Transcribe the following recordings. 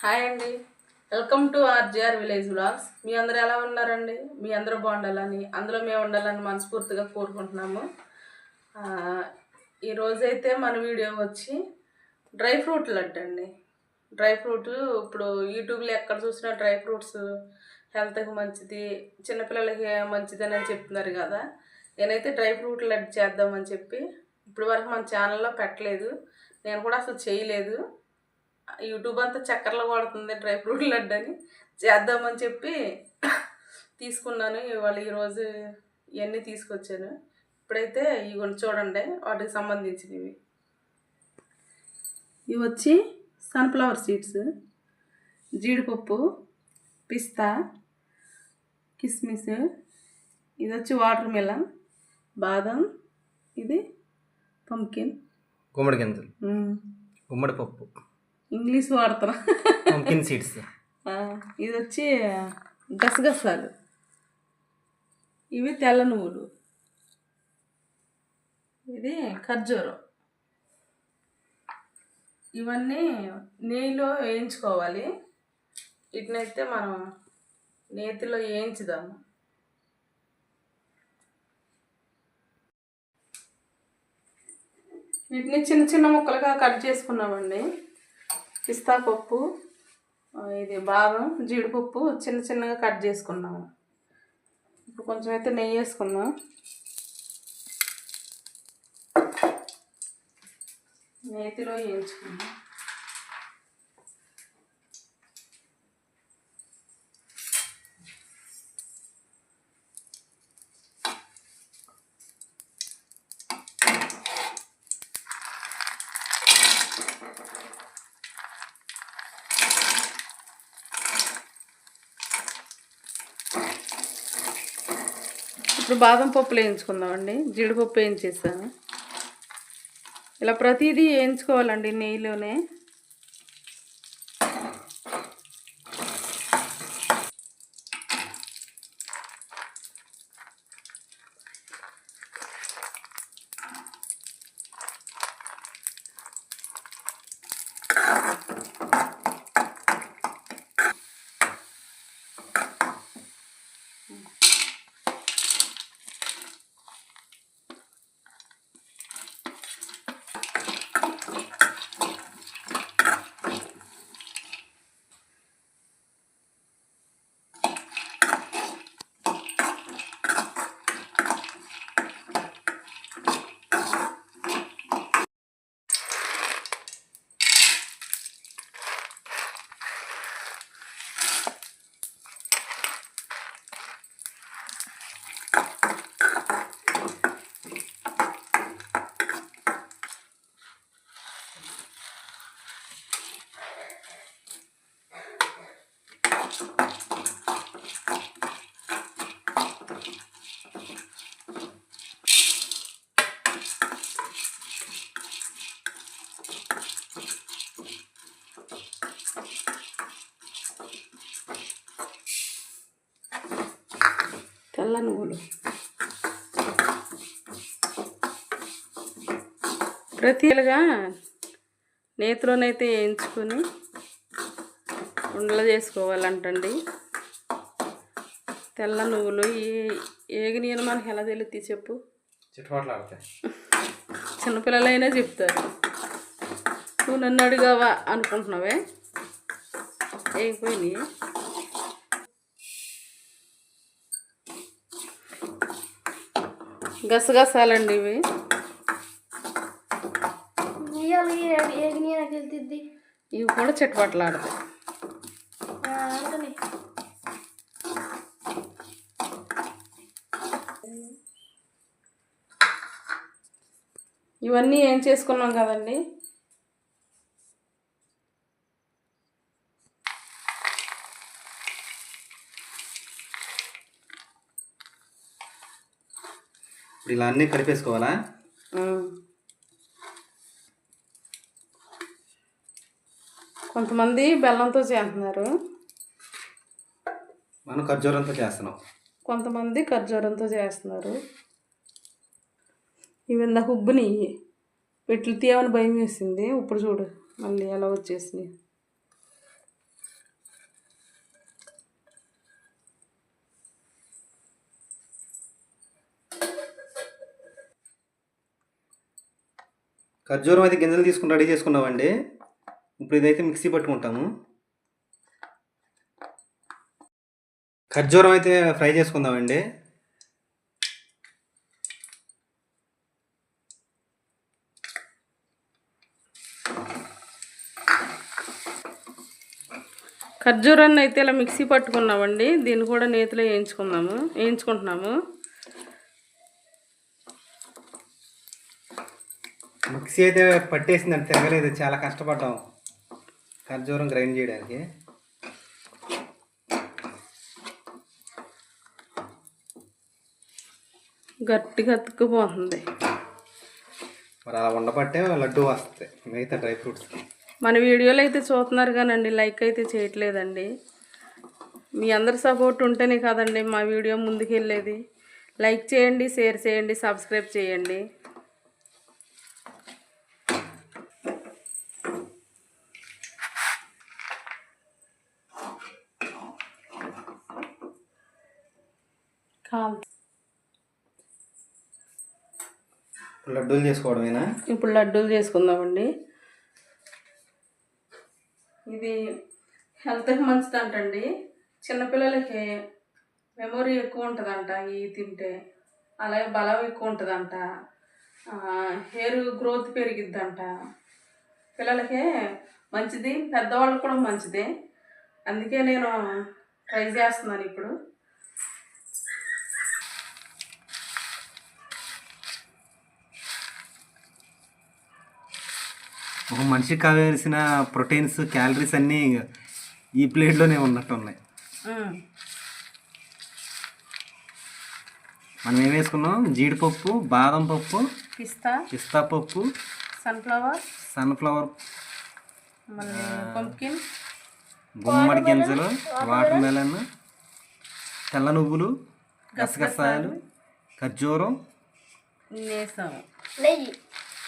Hi అండి. Welcome to RGR village vlogs మీ అందరూ ఎలా ఉన్నారండి? మీ అందరూ బాగుండాలని అందులో మేము ఉండాలని మనస్ఫూర్తిగా కోరుకుంటున్నాము. ఈరోజైతే మన వీడియో వచ్చి డ్రై ఫ్రూట్ లడ్డు అండి డ్రై ఫ్రూట్ ఇప్పుడు యూట్యూబ్లో ఎక్కడ చూసినా డ్రై ఫ్రూట్స్ హెల్త్కి మంచిది చిన్నపిల్లలకి మంచిదని అని చెప్తున్నారు కదా. నేనైతే డ్రై ఫ్రూట్ లడ్డు చేద్దామని చెప్పి ఇప్పుడు వరకు మన ఛానల్లో పెట్టలేదు. నేను కూడా అసలు చేయలేదు. యూట్యూబ్ అంతా చక్కర్లో పడుతుంది డ్రై ఫ్రూట్ లడ్డు అని చేద్దామని చెప్పి తీసుకున్నాను. ఇవాళ ఈరోజు ఇవన్నీ తీసుకొచ్చాను. ఇప్పుడైతే ఇవి చూడండి వాటికి సంబంధించినవి. ఇవి వచ్చి సన్ఫ్లవర్ సీడ్స్ జీడిపప్పు పిస్తా కిస్మిస్ ఇది వచ్చి వాటర్ మిలన్ బాదం ఇది పంకిన్ గుమ్మడి గింజలు. గుమ్మడి పప్పు. ఇంగ్లీష్ పంకిన్ సీడ్స్ ఇది వచ్చి గసగసాలు. ఇవి తెల్ల నువ్వులు. ఇది ఖర్జూరం. ఇవన్నీ నెయ్యిలో వేయించుకోవాలి. వీటినైతే మనం నేతిలో వేయించుదాము. వీటిని చిన్న చిన్న ముక్కలుగా కట్ చేసుకున్నామండి. పిస్తా పప్పు ఇది బాదం జీడిపప్పు చిన్న చిన్నగా కట్ చేసుకున్నాము. ఇప్పుడు కొంచెం అయితే నెయ్యి వేసుకుందాం. నేతిలో వేయించుకుందాం. ఇప్పుడు బాదం పప్పులు వేయించుకుందామండి. జీడిపప్పు వేయించేసాను. ఇలా ప్రతిదీ వేయించుకోవాలండి నెయ్యిలోనే. తెల్ల నువ్వులు ప్రతిలుగా నేతిలోనైతే వేయించుకొని ఉండలు చేసుకోవాలంటండి. తెల్ల నువ్వులు ఏ ఏగినీయని మనకి ఎలా తెలుస్తుంది చెప్పు? చిన్నపిల్లలైనా చెప్తారు. నువ్వు నన్ను అడిగావా అనుకుంటున్నావే? అయిపోయినాయి గసగసాలండి ఇవి. ఇవి కూడా చిట్టుపట్లాడతాయి అందుకని ఇవన్నీ ఏం చేసుకున్నాం కదండి? ఇప్పుడు ఇలా అన్నీ కలిపేసుకోవాలా. కొంతమంది బెల్లంతో చేస్తున్నారు. మనం ఖర్జూరంతో చేస్తున్నాం. కొంతమంది ఖర్జూరంతో చేస్తున్నారు. ఇవి ఇందాక ఉబ్బునియ్యి పెట్లు తీయమని భయం వేసింది. ఇప్పుడు చూడు మళ్ళీ ఎలా వచ్చేసినాయి. ఖర్జూరం అయితే గింజలు తీసుకుని రెడీ చేసుకున్నామండి. ఇప్పుడు ఇదైతే మిక్సీ పట్టుకుంటాము. ఖర్జూరం అయితే ఫ్రై చేసుకుందామండి. ఖర్జూరాన్ని అయితే ఇలా మిక్సీ పట్టుకున్నామండి. దీన్ని కూడా నేతిలో వేయించుకుందాము. వేయించుకుంటున్నాము. మిక్సీ అయితే పట్టేసిందండి తిరగలేదు చాలా కష్టపడ్డాం. ఖర్జూరం గ్రైండ్ చేయడానికి. గట్టిగా అతుక్కుపోతుంది. మరి అలా ఉండబట్టే లడ్డు వస్తాయి మిగతా డ్రై ఫ్రూట్స్. మన వీడియోలు అయితే చూస్తున్నారు కానండి లైక్ అయితే చేయట్లేదండి. మీ అందరి సపోర్ట్ ఉంటేనే కదండి మా వీడియో ముందుకెళ్ళేది. లైక్ చేయండి షేర్ చేయండి సబ్స్క్రైబ్ చేయండి. లడ్డూలు చేసుకోవడమేనా? ఇప్పుడు లడ్డూలు చేసుకుందామండి. ఇది హెల్త్కి మంచిదంటండి. చిన్నపిల్లలకి మెమొరీ ఎక్కువ ఉంటుందంట ఇవి తింటే. అలాగే బలం ఎక్కువ ఉంటుందంట. హెయిర్ గ్రోత్ పెరిగిద్దంట. పిల్లలకి మంచిది పెద్దవాళ్ళకి కూడా మంచిదే. అందుకే నేను ట్రై చేస్తున్నాను ఇప్పుడు. ఒక మనిషికి కావాల్సిన ప్రోటీన్స్ క్యాలరీస్ అన్నీ ఈ ప్లేట్లోనే ఉన్నట్టు ఉన్నాయి. మనం ఏం వేసుకున్నాం? జీడిపప్పు బాదం పప్పు పిస్తా పిస్తా పప్పు సన్ఫ్లవర్ సన్ఫ్లవర్ గుమ్మడి గింజలు వాటర్ మెలన్ తెల్ల నువ్వులు గసగసాలు ఖర్జూరం నెయ్యి.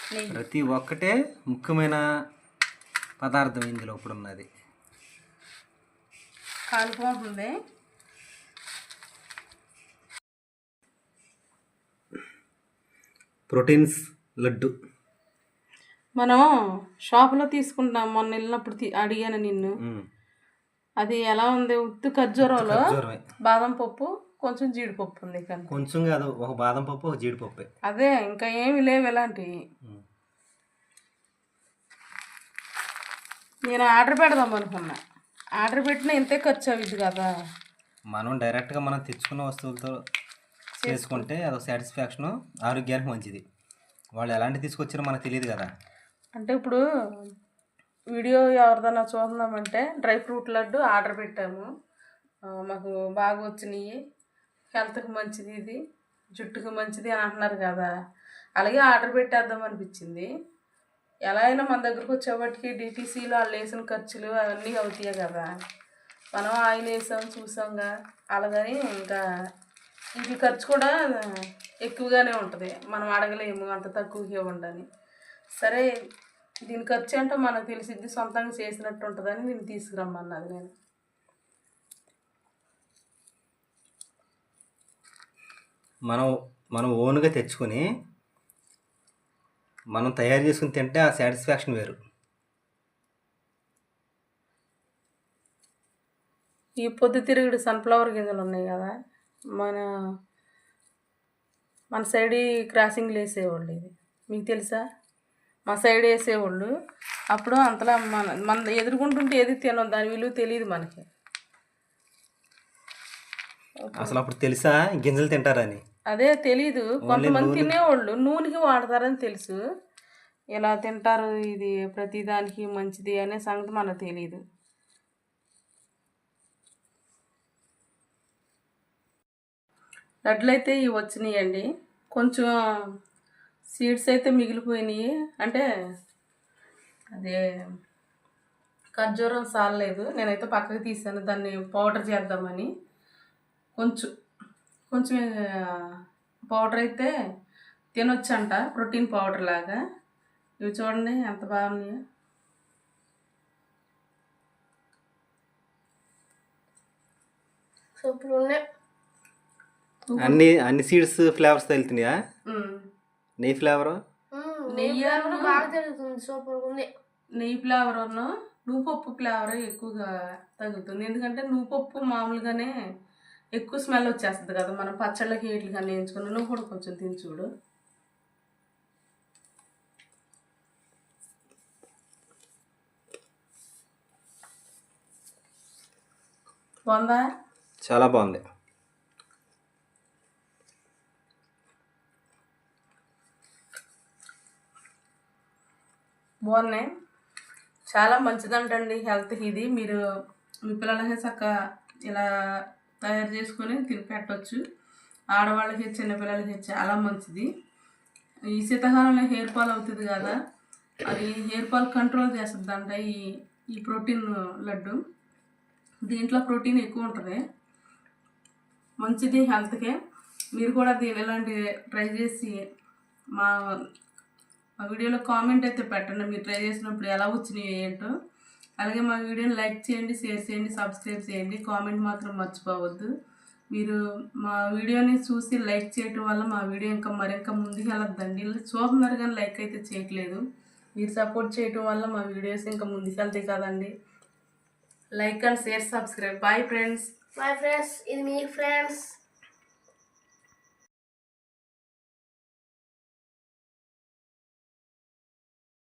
ప్రతి ఒక్కటే ముఖ్యమైన పదార్థం ఇందులో ఇప్పుడు ఉన్నది. కాలిపోతుంది ప్రోటీన్స్ లడ్డు. మనం షాపులో తీసుకుంటాం మొన్న వెళ్ళినప్పుడు అడిగాను నిన్ను. అది ఎలా ఉంది? ఉత్తి ఖర్జూరంలో బాదం పప్పు. కొంచెం జీడిపప్పు ఉంది కానీ కొంచెం కాదు ఒక బాదం పప్పు ఒక జీడిపప్పే. అదే ఇంకా ఏమి లేవు ఇలాంటివి. మ్మ్. నేను ఆర్డర్ పెడదాం అనుకున్నా. ఆర్డర్ పెట్టినా ఇంతే ఖర్చు అవిద్ది కదా. మనం డైరెక్ట్గా మనం తెచ్చుకున్న వస్తువులతో చేసుకుంటే. అదొక సాటిస్ఫాక్షన్ ఆరోగ్యానికి మంచిది. వాళ్ళు ఎలాంటి తీసుకొచ్చారో మనకు తెలియదు కదా. అంటే ఇప్పుడు వీడియో ఎవరిదైనా చూద్దామంటే డ్రై ఫ్రూట్ లడ్డు ఆర్డర్ పెట్టాము. మాకు బాగా వచ్చినాయి. హెల్త్కి మంచిది ఇది జుట్టుకి మంచిది అని అంటున్నారు కదా. అలాగే ఆర్డర్ పెట్టేద్దాం అనిపించింది. ఎలా అయినా మన దగ్గరకు వచ్చేవాటికి డిటీసీలో వాళ్ళు వేసిన ఖర్చులు అవన్నీ అవుతాయి కదా. మనం ఆయిల్ వేసాం చూసాంగా. అలాగని ఇంకా ఇది ఖర్చు కూడా ఎక్కువగానే ఉంటుంది. మనం అడగలేము అంత తక్కువకి ఇవ్వండి సరే దీని ఖర్చు ఏంటో మనకు తెలిసిద్ది సొంతంగా చేసినట్టు ఉంటుందని నేను తీసుకురమ్మన్నది నేను. మనం మనం ఓన్గా తెచ్చుకొని మనం తయారు చేసుకుని తింటే ఆ సాటిస్ఫాక్షన్ వేరు. ఈ పొద్దుతిరుగుడు సన్ఫ్లవర్ గింజలు ఉన్నాయి కదా మన మన సైడ్ క్రాసింగ్లు వేసేవాళ్ళు ఇది. మీకు తెలుసా? మా సైడ్ వేసేవాళ్ళు. అప్పుడు అంతలా మన మన ఎదుర్కొంటుంటే ఏది తినం దాని విలువ తెలియదు మనకి. అసలు అప్పుడు తెలుసా? గింజలు తింటారని. అదే తెలీదు. కొంతమంది తినేవాళ్ళు నూనెకి వాడతారని తెలుసు. ఇలా తింటారు ఇది ప్రతిదానికి మంచిది అనే సంగతి మనకు తెలియదు లడ్లు అయితే ఇవి వచ్చినాయండి. కొంచెం సీడ్స్ అయితే మిగిలిపోయినాయి. అంటే అదే ఖర్జూరం సాలలేదు. నేనైతే పక్కకి తీసాను. దాన్ని పౌడర్ చేద్దామని. కొంచెం కొంచెం పౌడర్ అయితే తినొచ్చంట ప్రోటీన్ పౌడర్ లాగా. ఇవి చూడండి ఎంత బాగున్నాయో. సూపర్ ఉన్నాయి. అన్ని అన్ని సీడ్స్ ఫ్లేవర్స్ వెళ్తున్నాయా ఉమ్. నెయ్యి ఫ్లేవరు. నెయ్యి బాగా సూపర్ ఉంది. నెయ్యి ఫ్లేవర్ నువ్వుపప్పు ఫ్లేవర్ ఎక్కువగా తగులుతుంది. ఎందుకంటే నువ్వుపప్పు మామూలుగానే ఎక్కువ స్మెల్ వచ్చేస్తుంది కదా మనం పచ్చళ్ళకి వీటికి కానీ వేయించుకుని నువ్వు కూడా కొంచెం తిని చూడు. బాగుందా? చాలా బాగుంది. బాగున్నాయి. చాలా మంచిదంటండి హెల్త్కి ఇది. మీరు మీ పిల్లలకి చక్క ఇలా తయారు చేసుకొని తిని పెట్టవచ్చు ఆడవాళ్ళకి చిన్నపిల్లలకి చాలా మంచిది. ఈ శీతాకాలంలో హెయిర్ ఫాల్ అవుతుంది కదా అది హెయిర్ ఫాల్ కంట్రోల్ చేస్తుందంట ఈ ఈ ప్రోటీన్ లడ్డు. దీంట్లో ప్రోటీన్ ఎక్కువ ఉంటుంది. మంచిది హెల్త్కే. మీరు కూడా దీని ఇలాంటి ట్రై చేసి మా మా వీడియోలో కామెంట్ అయితే పెట్టండి. మీరు ట్రై చేసినప్పుడు ఎలా వచ్చినాయి ఏంటో. అలాగే మా వీడియోని లైక్ చేయండి షేర్ చేయండి సబ్స్క్రైబ్ చేయండి. కామెంట్ మాత్రం మర్చిపోవద్దు. మీరు మా వీడియోని చూసి లైక్ చేయటం వల్ల మా వీడియో ఇంకా మరింకా ముందుకు వెళ్ళొద్దండి చూస్తున్నారు కానీ లైక్ అయితే చేయట్లేదు. మీరు సపోర్ట్ చేయటం వల్ల మా వీడియోస్ ఇంకా ముందుకు వెళ్తాయి కదండి. Like and share subscribe. Bye friends bye friends ఇది మీ ఫ్రెండ్స్